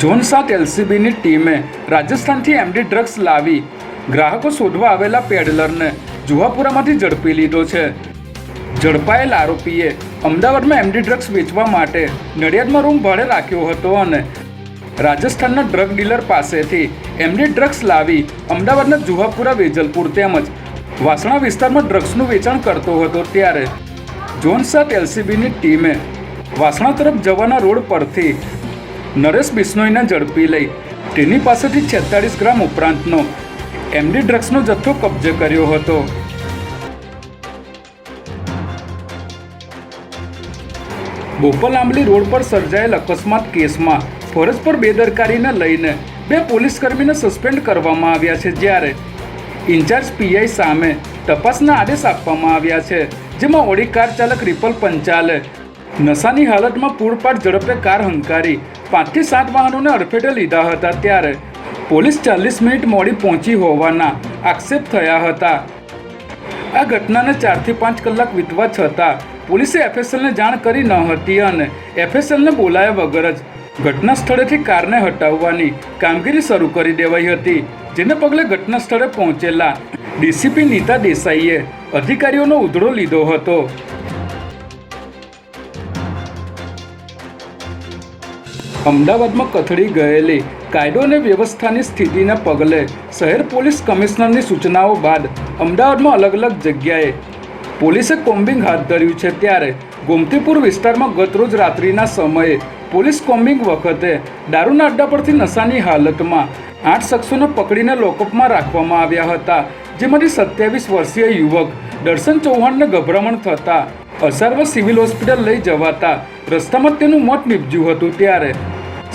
Zone સાત એલસીબીની ટીમે રાજસ્થાનથી MD drugs લાવી ગ્રાહકો શોધવા આવેલા પેડલરને જુહાપુરામાંથી ઝડપી લીધો છે. ઝડપાયેલ આરોપીએ અમદાવાદમાં એમડી ડ્રગ્સ વેચવા માટે નડિયાદમાં રૂમ ભાડે રાખ્યો હતો અને રાજસ્થાનના ડ્રગ ડીલર પાસેથી એમની ડ્રગ્સ લાવી અમદાવાદના જુહાપુરા, વેજલપુર તેમજ વાસણા વિસ્તારમાં ડ્રગ્સનું વેચાણ કરતો હતો ત્યારે ઝોન સાત એલસીબીની ટીમે વાસણા તરફ જવાના રોડ પરથી નરેશ બિશ્નોઈને ઝડપી લઈ તેની પાસેથી છેતાળીસ ગ્રામ ઉપરાંતનો એમડી ડ્રગ્સનો જથ્થો કબજે કર્યો હતો. બોપલ આંબલી રોડ પર સર્જાયેલ અકસ્માત કેસમાં ફરજ પર બેદરકારીને લઈને બે પોલીસકર્મીને સસ્પેન્ડ કરવામાં આવ્યા છે જ્યારે ઇન્ચાર્જ પીઆઈ સામે તપાસના આદેશ આપવામાં આવ્યા છે, જેમાં ઓડી કાર ચાલક રિપલ પંચાલે નશાની હાલતમાં પૂરપાટ ઝડપે કાર હંકારી પાંચથી સાત વાહનોને અડફેટે લીધા હતા ત્યારે પોલીસ ચાલીસ મિનિટ મોડી પહોંચી હોવાના આક્ષેપ થયા હતા. આ ઘટનાને ચારથી પાંચ કલાક વીતવા છતાં પોલીસે એફએસએલને જાણ કરી ન હતી અને એફએસએલને બોલાયા વગર જ ઘટના સ્થળેથી કારને હટાવવાની કામગીરી શરૂ કરી દેવાઈ હતી, જેને પગલે ઘટના સ્થળે પહોંચેલા ડીસીપી નીતા દેસાઈએ અધિકારીઓનો ઉધડો લીધો હતો. અમદાવાદમાં કથળી ગયેલી કાયદો અને વ્યવસ્થાની સ્થિતિને પગલે શહેર પોલીસ કમિશનરની સૂચનાઓ બાદ અમદાવાદમાં અલગ અલગ જગ્યાએ પોલીસે કોમ્બિંગ હાથ ધર્યું છે ત્યારે ગોમતીપુર વિસ્તારમાં ગતરોજ રાત્રિના સમયે પોલીસ કોમ્બિંગ વખતે દારૂના અડ્ડા પરથી નશાની હાલતમાં આઠ શખ્સોને પકડીને લોકઅપમાં રાખવામાં આવ્યા હતા, જેમાંથી સત્યાવીસ વર્ષીય યુવક દર્શન ચૌહાણને ગભરામણ થતાં અસારવા સિવિલ હોસ્પિટલ લઈ જવાતા રસ્તામાં તેનું મોત નીપજ્યું હતું ત્યારે.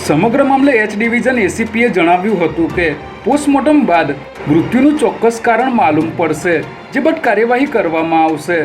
સમગ્ર મામલે એચ ડિવિઝન એસીપીએ જણાવ્યું હતું કે, પોસ્ટમોર્ટમ બાદ મૃત્યુનું ચોક્કસ કારણ માલુમ પડશે, જે બાદ કાર્યવાહી કરવામાં આવશે.